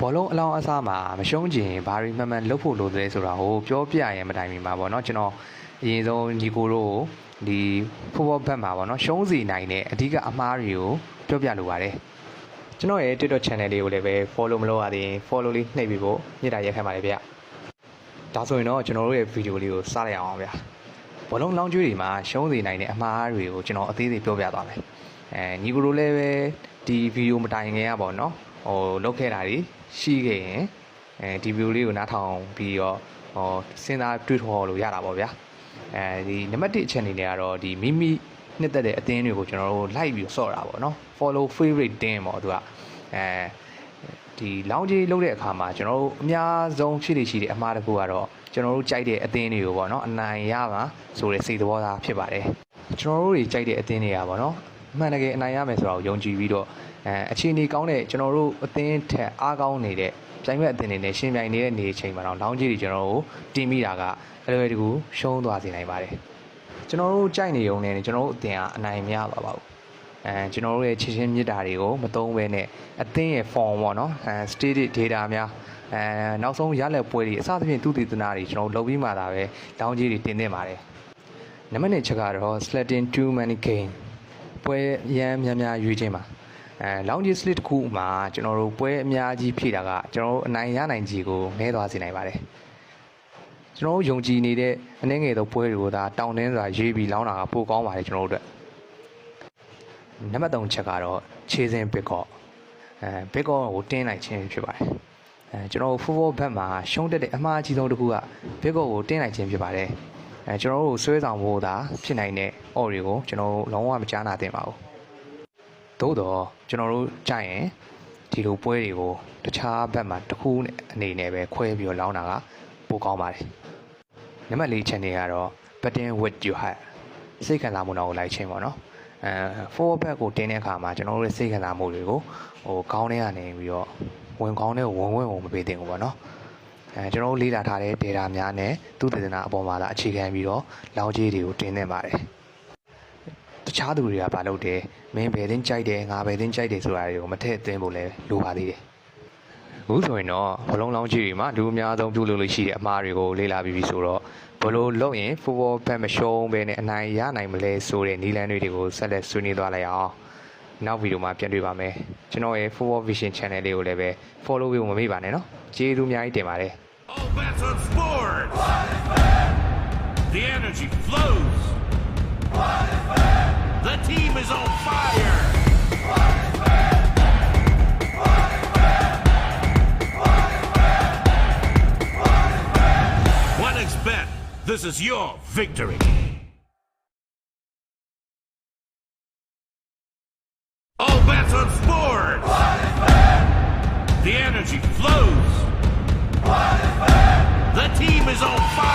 ဘောလုံးအလောင်းအစားမှာမရှုံးချင်ဘာတွေမှန်မှန်လုပ်ဖို့လိုတယ်ဆိုတာကိုပြောပြရင်မတိုင်မီမှာပေါ့နော်ကျွန်တော်အရင်ဆုံးညီကိုတို့ကိုဒီဖူဘောဘက်မှာပေါ့နော်ရှုံးစီနိုင်တဲ့အဓိကအမှားတွေကိုပြောပြလိုပါတယ်ကျွန်တော်ရဲ့ TikTok channel လေးကိုလည်းပဲ follow မလုပ်ရသေးရင် follow လေးနှိပ်ပြီးဖို့မြစ်တာရက်ခံပါတယ်ဗျဒါဆိုရင်တော့ကျွန်တော်တို့ရဲ့ video လေးကိုစလိုက်အောင်ဗျဘောလုံးလောင်းကျွေးတွေမှာရှုံးစီနိုင်တဲ့အမှားတွေကိုကျွန်တော်အသေးသေးပြောပြသွားမယ်အဲညီကိုတို့လည်းပဲဒီ video မတိုင်ခင်ကပေါ့နော်ဟိုလုပ်ခဲ့တာတွေ ရှိခဲ့ရင်အဲဒီဗီဒီယိုလေးကိုနားထောင်ပြီးတော့ဟောစဉ်းစားတွေးထောလို့ရတာပေါ့ဗျာအဲဒီနံပါတ်1အချက်အနေနဲ့ကတော့ဒီမိမိနှစ်သက်တဲ့အသင်းတွေကိုကျွန်တော်တို့ like ပြီးဆော့တာပေါ့နော် follow favorite တင်းပေါ့သူကအဲဒီလောင်းကြီးလုပ်တဲ့အခါမှာကျွန်တော်တို့အများဆုံးဖြစ်နေရှိတဲ့အမှားတစ်ခုကတော့ကျွန်တော်တို့ကြိုက်တဲ့အသင်းတွေကိုပေါ့နော်အနိုင်ရပါဆိုတဲ့စိတ်သဘောထားဖြစ်ပါတယ်ကျွန်တော်တို့တွေကြိုက်တဲ့အသင်းတွေကပေါ့နော်အမှန်တကယ်အနိုင်ရမယ်ဆိုတာကိုယုံကြည်ပြီးတော့အဲအခြေအနေကောင်းတဲ့ကျွန်တော်တို့အသင်းထက်အားကောင်းနေတဲ့ပြိုင်ဘက်အသင်းတွေနဲ့ရှင်ပြိုင်နေတဲ့နေချိန်မှာတော့လောင်းကြီးတွေကျွန်တော်တို့တင်မိတာကအလွယ်တကူရှုံးသွားစေနိုင်ပါတယ်ကျွန်တော်တို့ကြိုက်နေုံနဲ့ကျွန်တော်တို့အသင်းကအနိုင်မရပါဘူးအဲကျွန်တော်တို့ရဲ့ချစ်ချင်းမြတ်တာတွေကိုမသုံးဘဲနဲ့အသင်းရဲ့ form ပေါ့နော်အဲ stated data များအဲနောက်ဆုံးရလက်ပွဲတွေအစသဖြင့်သူတည်တနာတွေကျွန်တော်တို့လုပ်ပြီးမှသာပဲလောင်းကြီးတွေတင်သင့်ပါတယ်နံပါတ်1ချက်ကတော့ Slatin 2 money game ပွဲရမ်းများများရွေးခြင်းပါ အဲလောင်းကြီး slit တစ်ခုမှာကျွန်တော်တို့ပွဲအများကြီးဖြည့်တာကကျွန်တော်တို့အနိုင်ရနိုင်ကြီးကိုနည်းသွားစေနိုင်ပါတယ်ကျွန်တော်တို့ယုံကြည်နေတဲ့အနည်းငယ်သောပွဲတွေကိုသာတောင်းတင်းစွာရွေးပြီးလောင်းတာကပိုကောင်းပါတယ်ကျွန်တော်တို့အတွက်နံပါတ်3ချက်ကတော့ခြေစင်ဘစ်ကော့အဲဘစ်ကော့ကိုတင်းလိုက်ခြင်းဖြစ်ပါတယ်အဲကျွန်တော်တို့ football ဘက်မှာရှုံးတက်တဲ့အမှားအကြီးဆုံးတစ်ခုကဘစ်ကော့ကိုတင်းလိုက်ခြင်းဖြစ်ပါတယ်အဲကျွန်တော်တို့ဆွဲဆောင်ဖို့သာဖြစ်နိုင်တဲ့အော်တွေကိုကျွန်တော်တို့လုံးဝမကြားနာသင့်ပါဘူး သို့တော့ကျွန်တော်တို့ကြိုက်ရင်ဒီလိုပွဲတွေကိုတခြားဘက်မှာတစ်ခုအနေနဲ့ပဲခွဲပြီးတော့လောင်းတာကပိုကောင်းပါတယ်နံပါတ်၄ချက်နေကတော့ button with you hat စိတ်ခံစားမှုတော့ကိုလိုက်ချင်းပေါ့နော်အဲ forward back ကိုတင်းတဲ့အခါမှာကျွန်တော်တို့ရဲ့စိတ်ခံစားမှုတွေကိုဟိုခေါင်းထဲကနေပြီးတော့ဝင်ခေါင်းထဲကိုဝင်ဝင်ဝင်မပေးသင့်ဘူးပေါ့နော်အဲကျွန်တော်တို့လေ့လာထားတဲ့ data များနဲ့သူတည်နာအပေါ်မှာသာအခြေခံပြီးတော့လောင်းကြီးတွေကိုတင်းနေပါတယ်တ ခြားသူတွေကဘာလုပ်တယ်မင်းဘယ်တင်းကြိုက်တယ်ငါဘယ်တင်းကြိုက်တယ်ဆိုတာတွေကိုမထည့်သွင်းဖို့လည်းလိုပါသေးတယ်အခုဆိုရင်တော့ဘလုံးလောင်းကြီးတွေမှာလူအများဆုံးပြုလုပ်လို့ရှိတဲ့အမှားတွေကိုလေ့လာပြီးပြီဆိုတော့ဘလို့လုပ်ရင် football ဘက်မရှုံးဘဲနဲ့အနိုင်ရနိုင်မလဲဆိုတဲ့နီလန်တွေကိုဆက်လက်ဆွေးနွေးသွားလိုက်အောင်နောက်ဗီဒီယိုမှာပြန်တွေ့ပါမယ်ကျွန်တော်ရဲ့ football vision channel လေးကိုလည်းပဲ follow ပေးဖို့မမေ့ပါနဲ့နော်ကျေးဇူးအများကြီးတင်ပါတယ် All bets on sports. The energy flows. The team is on fire! One this is your victory. All bets on sports! The energy flows! The team is on fire!